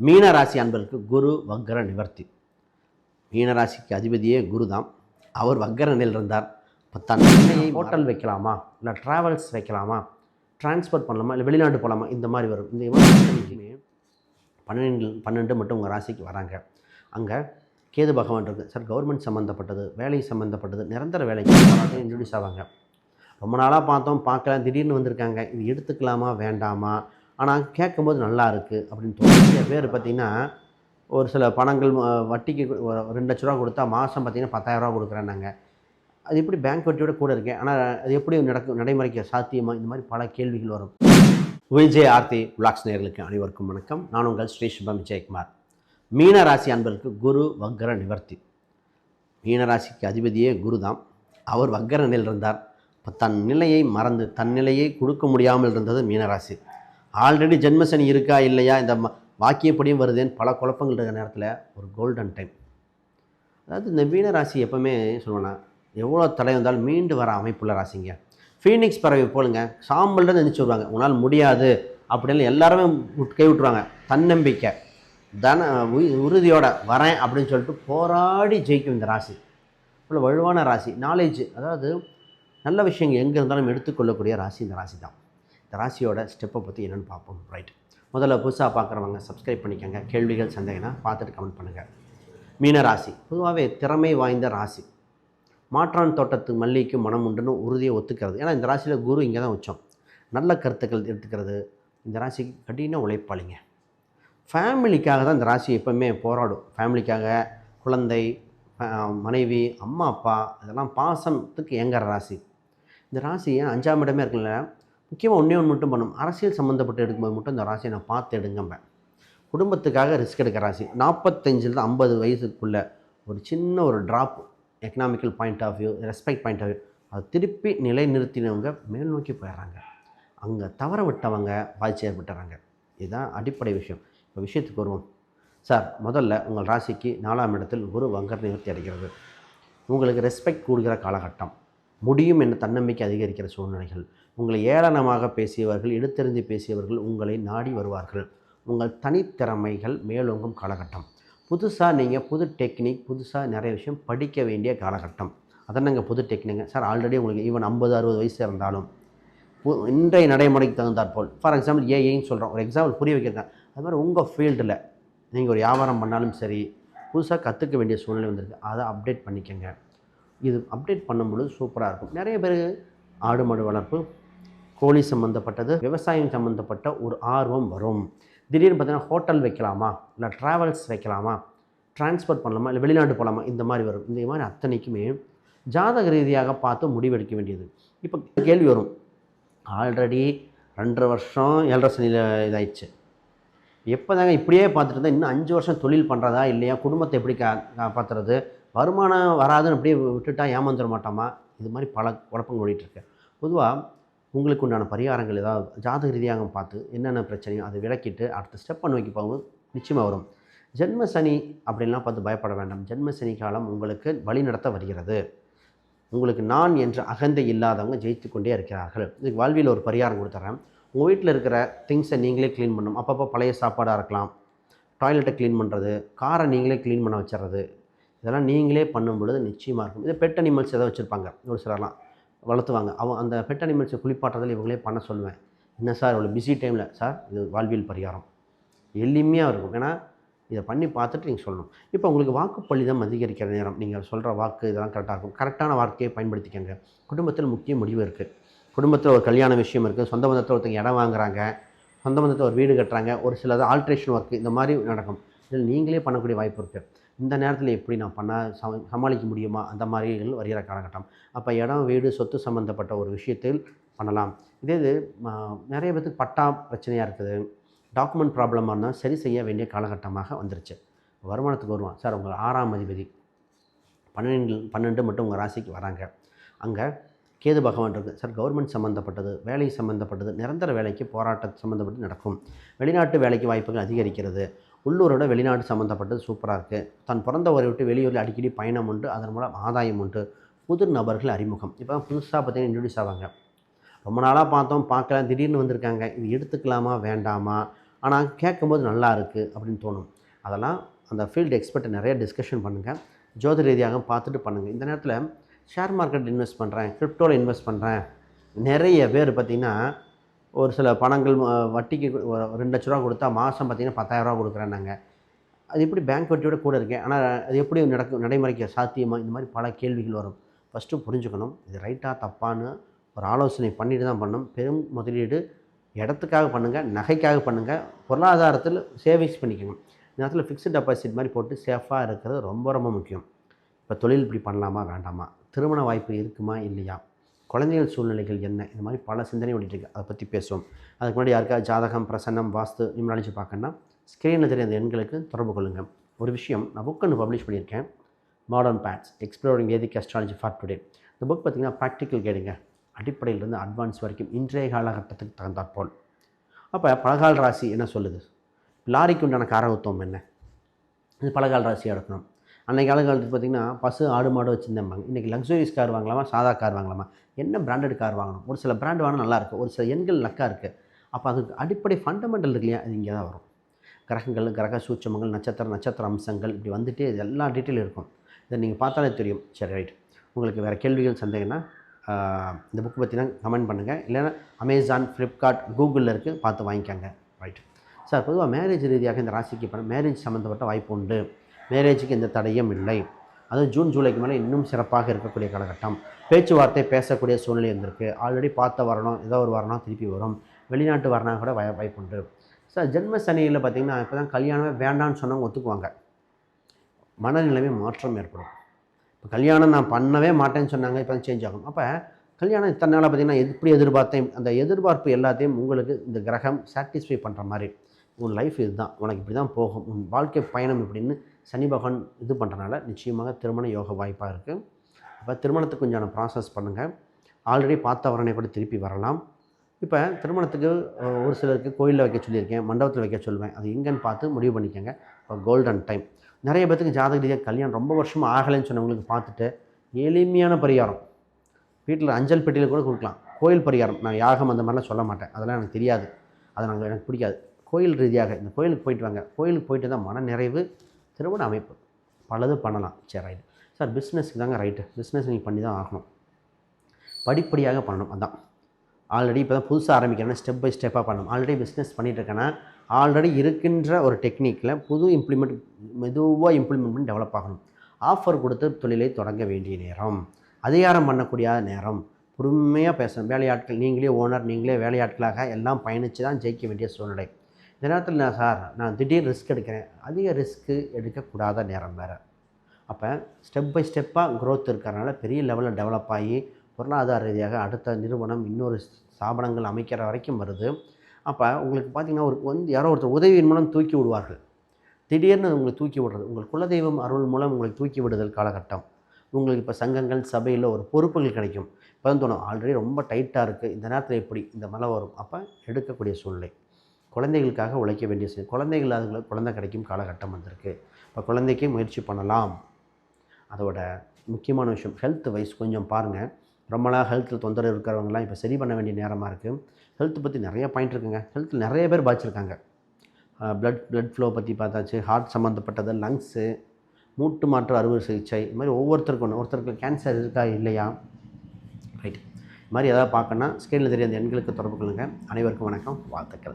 மீன ராசி அன்பருக்கு குரு வக்கர நிவர்த்தி. மீன ராசிக்கு அதிபதியே குரு தான் அவர் நிலையில் இருந்தார். இப்போ தன் நிலையை ஹோட்டல் வைக்கலாமா? இல்லை ட்ராவல்ஸ் வைக்கலாமா? டிரான்ஸ்போர்ட் பண்ணலாமா? இல்லை வெளிநாடு போகலாமா இந்த மாதிரி வரும். இந்த பன்னெண்டு பன்னெண்டு மட்டும் உங்கள் ராசிக்கு வராங்க. அங்கே கேது பகவான் இருக்குது சார் கவர்மெண்ட் சம்மந்தப்பட்டது வேலை சம்மந்தப்பட்டது நிரந்தர வேலைக்கு இன்ட்ரடியூஸ் ஆவாங்க. ரொம்ப நாளாக பார்த்தோம் பார்க்கல. திடீர்னு வந்திருக்காங்க. இது எடுத்துக்கலாமா? வேண்டாமா? ஆனால் கேட்கும்போது நல்லா இருக்குது அப்படின்னு தோணும் நிறைய பேர் பார்த்திங்கன்னா ஒரு சில பணங்கள் வட்டிக்கு ஒரு ரெண்டு லட்ச ரூபா கொடுத்தா மாதம் பார்த்திங்கன்னா பத்தாயிரரூவா கொடுக்குறேன்னாங்க. அது எப்படி பேங்க் வட்டியோட கூட இருக்கேன். ஆனால் அது எப்படி நடக்கும் நடைமுறைக்கு சாத்தியமாக இந்த மாதிரி பல கேள்விகள் வரும். விஜய் ஆர்த்தி விளாக்ஸ் நேர்களுக்கு அனைவருக்கும் வணக்கம். நான் உங்கள் ஸ்ரீ சுபம் விஜயகுமார். மீனராசி அன்பருக்கு குரு வக்கர நிவர்த்தி. மீனராசிக்கு அதிபதியே குரு தான் அவர் வக்கர நிலையில் இருந்தார். இப்போ தன் நிலையை மறந்து தன் நிலையை கொடுக்க முடியாமல் இருந்தது மீனராசி. ஆல்ரெடி ஜென்மசனி இருக்கா இல்லையா? இந்த வாக்கியப்படியும் வருதேன்னு பல குழப்பங்கள் இருக்கிற நேரத்தில் ஒரு கோல்டன் டைம் அதாவது இந்த மீனராசி எப்பவுமே சொல்லுவேன்னா எவ்வளோ தடை வந்தாலும் மீண்டு வர அமைப்புள்ள ராசிங்க. ஃபீனிக்ஸ் பறவை போலுங்க சாம்பல்தான் நினச்சி வருவாங்க. உன்னால் முடியாது அப்படின்னு எல்லாருமே கை விட்டுருவாங்க. தன்னம்பிக்கை தன உ- உறுதியோட வரேன் அப்படின்னு சொல்லிட்டு போராடி ஜெயிக்கும் இந்த ராசி. இவ்வளோ வலுவான ராசி. நாலேஜ் அதாவது நல்ல விஷயங்கள் எங்கே இருந்தாலும் எடுத்துக்கொள்ளக்கூடிய ராசி இந்த ராசி தான் ராசியோட ஸ்டெப்பை பற்றி என்னென்னு பார்ப்போம். ரைட் முதல்ல புதுசாக பார்க்குறவங்க சப்ஸ்கிரைப் பண்ணிக்கோங்க. கேள்விகள் சந்தேகம்னா பார்த்துட்டு கமெண்ட் பண்ணுங்கள் மீன ராசி. பொதுவாகவே திறமை வாய்ந்த ராசி. மாற்றான் தோட்டத்து மல்லிக்கு மனம் உண்டுன்னு உறுதியை ஒத்துக்கிறது. ஏன்னா இந்த ராசியில் குரு இங்கே தான் உச்சம். நல்ல கருத்துக்கள் எடுத்துக்கிறது. இந்த ராசிக்கு கடின உழைப்பாளிங்க. ஃபேமிலிக்காக தான் இந்த ராசி எப்போவுமே போராடும். ஃபேமிலிக்காக குழந்தை மனைவி அம்மா அப்பா இதெல்லாம் பாசத்துக்கு ஏங்குற ராசி. இந்த ராசி ஏன் அஞ்சாம் இடமே இருக்குல்ல முக்கியமாக ஒன்றே ஒன்று மட்டும் பண்ணும் அரசியல் சம்மந்தப்பட்டு எடுக்கும்போது மட்டும் இந்த ராசியை நான் பார்த்து எடுங்கம்பேன். குடும்பத்துக்காக ரிஸ்க் எடுக்கிற ராசி. நாற்பத்தஞ்சிலிருந்து ஐம்பது வயசுக்குள்ளே ஒரு சின்ன ஒரு drop economical point of view respect point of view அதை திருப்பி நிலைநிறுத்தினவங்க மேல் நோக்கி போயிடுறாங்க. அங்கே தவற விட்டவங்க பாதிச்சு ஏற்பட்டுறாங்க. இதுதான் அடிப்படை விஷயம். இப்போ விஷயத்துக்கு வருவோம். சார் முதல்ல உங்கள் ராசிக்கு நாலாம் இடத்தில் குரு வங்கர் நிவர்த்தி அடைகிறது. உங்களுக்கு ரெஸ்பெக்ட் கூடுகிற காலகட்டம். முடியும் என்ற தன்னம்பிக்கை அதிகரிக்கிற சூழ்நிலைகள். உங்களை ஏளனமாக பேசியவர்கள் எடுத்தெறிந்து பேசியவர்கள் உங்களை நாடி வருவார்கள். உங்கள் தனித்திறமைகள் மேலோங்கும் காலகட்டம். புதுசாக நீங்கள் புது டெக்னிக் புதுசாக நிறைய விஷயம் படிக்க வேண்டிய காலகட்டம். அதான் நாங்கள் புது டெக்னிக். சார் ஆல்ரெடி உங்களுக்கு ஈவன் ஐம்பது அறுபது வயசு இருந்தாலும் இன்றைய நடைமுறைக்கு தகுந்தாற்போல் ஃபார் எக்ஸாம்பிள் ஏஐன்னு சொல்கிறோம் ஒரு எக்ஸாம்பிள் புரிய வைக்கிறேன் அது மாதிரி உங்கள் ஃபீல்டில் நீங்கள் ஒரு வியாபாரம் பண்ணாலும் சரி புதுசாக கற்றுக்க வேண்டிய சூழ்நிலை வந்திருக்கு. அதை அப்டேட் பண்ணிக்கோங்க. இது அப்டேட் பண்ணும்பொழுது சூப்பராக இருக்கும். நிறைய பேர் ஆடு மாடு வளர்ப்பு கோழி சம்மந்தப்பட்டது விவசாயம் சம்மந்தப்பட்ட ஒரு ஆர்வம் வரும். திடீர்னு பார்த்தீங்கன்னா ஹோட்டல் வைக்கலாமா? இல்லை ட்ராவல்ஸ் வைக்கலாமா? டிரான்ஸ்போர்ட் பண்ணலாமா? இல்லை வெளிநாடு போகலாமா? இந்த மாதிரி வரும். இந்த மாதிரி அத்தனைக்குமே ஜாதக ரீதியாக பார்த்து முடிவெடுக்க வேண்டியது. இப்போ கேள்வி வரும். ஆல்ரெடி ரெண்டரை வருஷம் ஏழரை சனியில் இதாயிடுச்சு. எப்போ தாங்க இப்படியே பார்த்துட்டு இருந்தால் இன்னும் அஞ்சு வருஷம் தொழில் பண்ணுறதா இல்லையா? குடும்பத்தை எப்படி கா காப்பாற்றுறது வருமானம் வராதுன்னு அப்படியே விட்டுட்டா ஏமாந்துட மாட்டோமா? இது மாதிரி பல குழப்பங்கள் ஓடிட்டுருக்கு பொதுவாக உங்களுக்கு உண்டான பரிகாரங்கள் ஏதாவது ஜாதக ரீதியாக பார்த்து என்னென்ன பிரச்சனையோ அதை விளக்கிட்டு அடுத்த ஸ்டெப் நோக்கி போகும்போது நிச்சயமாக வரும். ஜென்ம சனி அப்படின்லாம் பார்த்து பயப்பட வேண்டாம். ஜென்ம சனி காலம் உங்களுக்கு வழி நடத்த வருகிறது. உங்களுக்கு நான் என்ற அகந்தை இல்லாதவங்க ஜெயித்து கொண்டே இருக்கிறார்கள். இதுக்கு வாழ்வில் ஒரு பரிகாரம் கொடுத்துட்றேன் உங்கள் வீட்டில் இருக்கிற திங்ஸை நீங்களே க்ளீன் பண்ணணும். அப்பப்போ பழைய சாப்பாடாக இருக்கலாம். டாய்லெட்டை க்ளீன் பண்ணுறது காரை நீங்களே க்ளீன் பண்ண வச்சுறது. இதெல்லாம் நீங்களே பண்ணும் பொழுது நிச்சயமாக இருக்கும். இது பெட் அனிமல்ஸ் எதாவது வச்சுருப்பாங்க. ஒரு சிலர்லாம். வளர்த்துவாங்க. அவன் அந்த பெட் அனிமல்ஸை குளிப்பாட்டுறதில் இவங்களே பண்ண சொல்லுவேன். என்ன சார் இவ்வளோ பிஸி டைமில் சார் இது வாழ்வியல் பரிகாரம். எளிமையாக இருக்கும். ஏன்னா இதை பண்ணி பார்த்துட்டு நீங்கள் சொல்லணும். இப்போ உங்களுக்கு வாக்குப்பள்ளி தான் அதிகரிக்கிற நேரம். நீங்கள் சொல்கிற வாக்கு இதெல்லாம் கரெக்டாக இருக்கும். கரெக்டான வார்த்தையை பயன்படுத்திக்கங்க. குடும்பத்தில் முக்கிய முடிவு இருக்குது குடும்பத்தில் ஒரு கல்யாண விஷயம் இருக்குது சொந்த பந்தத்தில் ஒருத்தங்க இடம் வாங்குறாங்க. சொந்த பந்தத்தில் ஒரு வீடு கட்டுறாங்க. ஒரு சிலது ஆல்ட்ரேஷன் ஒர்க்கு இந்த மாதிரி நடக்கும். இதில் நீங்களே பண்ணக்கூடிய வாய்ப்பு இருக்குது இந்த நேரத்தில் எப்படி நான் பண்ண சம சமாளிக்க முடியுமா? அந்த மாதிரிகள் வருகிற காலகட்டம். அப்போ இடம் வீடு சொத்து சம்மந்தப்பட்ட ஒரு விஷயத்தில் பண்ணலாம். இதே இது நிறைய பேருக்கு பட்டா பிரச்சனையாக இருக்குது. டாக்குமெண்ட் ப்ராப்ளமாக இருந்தால் சரி செய்ய வேண்டிய காலகட்டமாக வந்துருச்சு. வருமானத்துக்கு வருவான். சார் உங்கள் ஆறாம் அதிபதி பன்னெண்டு பன்னெண்டு மட்டும் உங்கள் ராசிக்கு வராங்க. அங்கே கேது பகவான் இருக்குது சார் கவர்மெண்ட் சம்மந்தப்பட்டது வேலை சம்மந்தப்பட்டது நிரந்தர வேலைக்கு போராட்ட சம்மந்தப்பட்டு நடக்கும். வெளிநாட்டு வேலைக்கு வாய்ப்புகள் அதிகரிக்கிறது. உள்ளூரோட வெளிநாடு சம்மந்தப்பட்டது சூப்பராக இருக்குது தன் பிறந்த ஊரை விட்டு வெளியூரில் அடிக்கடி பயணம் உண்டு. அதன் மூலம் ஆதாயம் உண்டு. புது நபர்கள் அறிமுகம். இப்போ புதுசாக பார்த்தீங்கன்னா இன்ட்ரடியூஸ் ஆவாங்க. ரொம்ப நாளாக பார்த்தோம். பார்க்கலாம். திடீர்னு வந்திருக்காங்க. இது எடுத்துக்கலாமா? வேண்டாமா? ஆனால் கேட்கும்போது நல்லா இருக்குது அப்படின்னு தோணும். அதெல்லாம் அந்த ஃபீல்டு எக்ஸ்பர்ட்டை நிறைய டிஸ்கஷன் பண்ணுங்கள் ஜோதி ரீதியாக பார்த்துட்டு பண்ணுங்கள் இந்த நேரத்தில் ஷேர் மார்க்கெட் இன்வெஸ்ட் பண்ணுறேன் கிரிப்டோவில் இன்வெஸ்ட் பண்ணுறேன் நிறைய பேர் பார்த்திங்கன்னா ஒரு சில பணங்கள் வட்டிக்கு ஒரு ரெண்டு லட்ச ரூபா கொடுத்தா மாதம் பார்த்திங்கன்னா பத்தாயிரரூவா கொடுக்குறேன்னாங்க அது எப்படி பேங்க் வட்டியோட கூட இருக்கேன். ஆனால் அது எப்படி நடக்கும் நடைமுறைக்கு சாத்தியமாக இந்த மாதிரி பல கேள்விகள் வரும். ஃபஸ்ட்டு புரிஞ்சுக்கணும் இது ரைட்டாக தப்பான்னு ஒரு ஆலோசனை பண்ணிட்டு தான் பண்ணணும். பெரும் முதலீடு இடத்துக்காக பண்ணுங்கள் நகைக்காக பண்ணுங்கள் பொருளாதாரத்தில் சேவிங்ஸ் பண்ணிக்கணும். இந்த நேரத்தில் ஃபிக்ஸ்ட் டெபாசிட் மாதிரி போட்டு சேஃபாக இருக்கிறது ரொம்ப ரொம்ப முக்கியம். இப்போ தொழில் இப்படி பண்ணலாமா வேண்டாமா? திருமண வாய்ப்பு இருக்குமா இல்லையா? குழந்தைகள் சூழ்நிலைகள் என்ன? இந்த மாதிரி பல சிந்தனை ஓடிட்டுருக்கு அதை பற்றி பேசுவோம். அதுக்கு முன்னாடி யாருக்காவது ஜாதகம் பிரசன்னம் வாஸ்து நிமிடாலிச்சு பார்க்கணுன்னா ஸ்க்ரீனில் தெரிய அந்த எண்களுக்கு தொடர்பு கொள்ளுங்கள் ஒரு விஷயம் நான் புக் ஒன்று பப்ளிஷ் பண்ணியிருக்கேன். Modern paths exploring Vedic astrology for today இந்த புக் பார்த்திங்கன்னா ப்ராக்டிக்கல் கேடுங்க அடிப்படையிலிருந்து அட்வான்ஸ் வரைக்கும் இன்றைய காலகட்டத்துக்கு தகுந்தாற்போல் அப்போ பழகால் ராசி என்ன சொல்லுது? லாரிக்கு உண்டான காரகத்துவம் என்ன? இது பழகால் ராசியாக இருக்கணும். அன்றைக்கு காலகட்டத்தில் பார்த்திங்கன்னா பசு ஆடு மாடு வச்சுருந்தாங்க இன்றைக்கி லக்ஸுரியஸ் கார் வாங்கலாமா சாதா கார் வாங்கலாமா? என்ன பிராண்டட் கார் வாங்கணும்? ஒரு சில பிராண்ட் வாங்கினா நல்லா ஒரு சில எண்கள் நக்கா இருக்குது அப்போ அதுக்கு அடிப்படை ஃபண்டமெண்டல் இருக்கு இல்லையா? அது இங்கே தான் வரும். கிரகங்கள் கிரக சூட்சமங்கள் நட்சத்திர நட்சத்திர அம்சங்கள் இப்படி வந்துட்டு இது எல்லா டீட்டெயில் இருக்கும். இதை நீங்கள் பார்த்தாலே தெரியும். சரி ரைட் உங்களுக்கு வேறு கேள்விகள் சந்தேகம்னா இந்த புக் பற்றினா கமெண்ட் பண்ணுங்கள் இல்லைன்னா அமேசான் ஃப்ளிப்கார்ட் கூகுளில் இருக்குது பார்த்து வாங்கிக்கோங்க. ரைட் சார் பொதுவாக மேரேஜ் ரீதியாக இந்த ராசிக்கு மேரேஜ் சம்மந்தப்பட்ட வாய்ப்பு உண்டு. மேரேஜுக்கு எந்த தடையும் இல்லை. அதுவும் ஜூன் ஜூலைக்கு மேலே இன்னும் சிறப்பாக இருக்கக்கூடிய காலகட்டம். பேச்சுவார்த்தை பேசக்கூடிய சூழ்நிலை இருந்திருக்கு. ஆல்ரெடி பார்த்த வரணும் ஏதோ ஒரு வரணும் திருப்பி வரும். வெளிநாட்டு வரணும் கூட வய வாய்ப்பு உண்டு. சார் ஜென்ம சனியில் பார்த்தீங்கன்னா இப்போ தான் கல்யாணமே வேண்டாம்னு சொன்னவங்க ஒத்துக்குவாங்க. மனநிலைமை மாற்றம் ஏற்படும். இப்போ கல்யாணம் நான் பண்ணவே மாட்டேன்னு சொன்னாங்க இப்போ தான் சேஞ்ச் ஆகும். அப்போ கல்யாணம் இத்தனை நாளாக பார்த்தீங்கன்னா எப்படி எதிர்பார்த்தேன் அந்த எதிர்பார்ப்பு எல்லாத்தையும் உங்களுக்கு இந்த கிரகம் சாட்டிஸ்ஃபை பண்ணுற மாதிரி. உன் லைஃப் இதுதான். உனக்கு இப்படி தான் போகும். உன் வாழ்க்கை பயணம் இப்படின்னு சனி பகவான் இது பண்ணுறனால நிச்சயமாக திருமண யோக வாய்ப்பாக இருக்குது அப்போ திருமணத்துக்கு கொஞ்சம் ப்ராசஸ் பண்ணுங்கள் ஆல்ரெடி பார்த்த வரனே கூட திருப்பி வரலாம். இப்போ திருமணத்துக்கு ஒரு சிலருக்கு கோயிலில் வைக்க சொல்லியிருக்கேன் மண்டபத்தில் வைக்க சொல்லுவேன். அது எங்கன்னு பார்த்து முடிவு பண்ணிக்கோங்க. இப்போ கோல்டன் டைம் நிறைய பேத்துக்கு ஜாதக ரீதியாக கல்யாணம் ரொம்ப வருஷமாக ஆகலைன்னு சொன்னவங்களுக்கு பார்த்துட்டு எளிமையான பரிகாரம். வீட்டில் அஞ்சல் பெட்டியில் கூட கொடுக்கலாம். கோயில் பரிகாரம். நான் யாகம் அந்த மாதிரிலாம் சொல்ல மாட்டேன். அதெல்லாம் எனக்கு தெரியாது. அது நாங்கள் எனக்கு பிடிக்காது. கோயில் ரீதியாக இந்த கோயிலுக்கு போயிட்டு வாங்க. கோயிலுக்கு போயிட்டு தான் மன நிறைவு திருமண அமைப்பு. பலது பண்ணலாம். சரி ரைட்டு சார் பிஸ்னஸ்க்கு தாங்க ரைட்டு பிஸ்னஸ் நீங்கள் பண்ணி தான் ஆகணும். படிப்படியாக பண்ணணும். அதான். ஆல்ரெடி இப்போ தான் புதுசாக ஆரம்பிக்கிறேன்னா ஸ்டெப் பை ஸ்டெப்பாக பண்ணணும். ஆல்ரெடி பிஸ்னஸ் பண்ணிகிட்ருக்கேன்னா ஆல்ரெடி இருக்கின்ற ஒரு டெக்னிக்கில் புது இம்ப்ளிமெண்ட் மெதுவாக இம்ப்ளிமெண்ட் பண்ணி டெவலப் ஆகணும். ஆஃபர் கொடுத்து தொழிலை தொடங்க வேண்டிய நேரம். அதிகாரம் பண்ணக்கூடிய நேரம். பொறுமையாக பேசணும். வேலையாட்கள் நீங்களே ஓனர் நீங்களே வேலையாட்களாக எல்லாம் பயணித்து தான் ஜெயிக்க வேண்டிய சூழ்நிலை. இந்த நேரத்தில் நான் சார் நான் திடீர் ரிஸ்க் எடுக்கிறேன். அதிக ரிஸ்க்கு எடுக்கக்கூடாத நேரம் வேறு. அப்போ ஸ்டெப் பை ஸ்டெப்பாக க்ரோத் இருக்கிறனால பெரிய லெவலில் டெவலப் ஆகி பொருளாதார ரீதியாக அடுத்த நிறுவனம் இன்னொரு ஸ்தாபனங்கள் அமைக்கிற வரைக்கும் வருது. அப்போ உங்களுக்கு பார்த்திங்கன்னா ஒரு வந்து யாரோ ஒருத்தர் உதவியின் மூலம் தூக்கி விடுவார்கள். திடீர்னு உங்களை தூக்கி விடுறது. உங்கள் குலதெய்வம் அருள் மூலம் உங்களுக்கு தூக்கி விடுதல் காலகட்டம். உங்களுக்கு இப்போ சங்கங்கள் சபையில் ஒரு பொறுப்புகள் கிடைக்கும். இப்போ தான் தோணும் ஆல்ரெடி ரொம்ப டைட்டாக இருக்குது இந்த நேரத்தில் எப்படி இந்த மழை வரும். அப்போ எடுக்கக்கூடிய சூழ்நிலை. குழந்தைகளுக்காக உழைக்க வேண்டிய சூழ்நிலை குழந்தைகள் அதுங்களுக்கு குழந்தை கிடைக்கும் காலகட்டம் வந்திருக்கு. இப்போ குழந்தைக்கே முயற்சி பண்ணலாம். அதோட முக்கியமான விஷயம் ஹெல்த் வைஸ் கொஞ்சம் பாருங்கள் ரொம்ப நாள் ஹெல்த்தில் தொந்தரவு இருக்கிறவங்கலாம் இப்போ சரி பண்ண வேண்டிய நேரமாக இருக்குது ஹெல்த் பற்றி நிறைய பாயிண்ட் இருக்குங்க. ஹெல்த்தில் நிறைய பேர் பாதிச்சிருக்காங்க. ப்ளட் ப்ளட் ஃப்ளோ பற்றி பார்த்தாச்சு ஹார்ட் சம்மந்தப்பட்டது லங்ஸு மூட்டு மாற்று அறுவை சிகிச்சை இது மாதிரி ஒவ்வொருத்தருக்கும் ஒன்று ஒருத்தருக்கு கேன்சர் இருக்கா இல்லையா? ரைட் இது மாதிரி எதாவது பார்க்கணுன்னா ஸ்க்ரீனில் தெரியாத எண்களுக்கு தொடர்பு கொள்ளுங்கள் அனைவருக்கும் வணக்கம். வாழ்த்துக்கள்.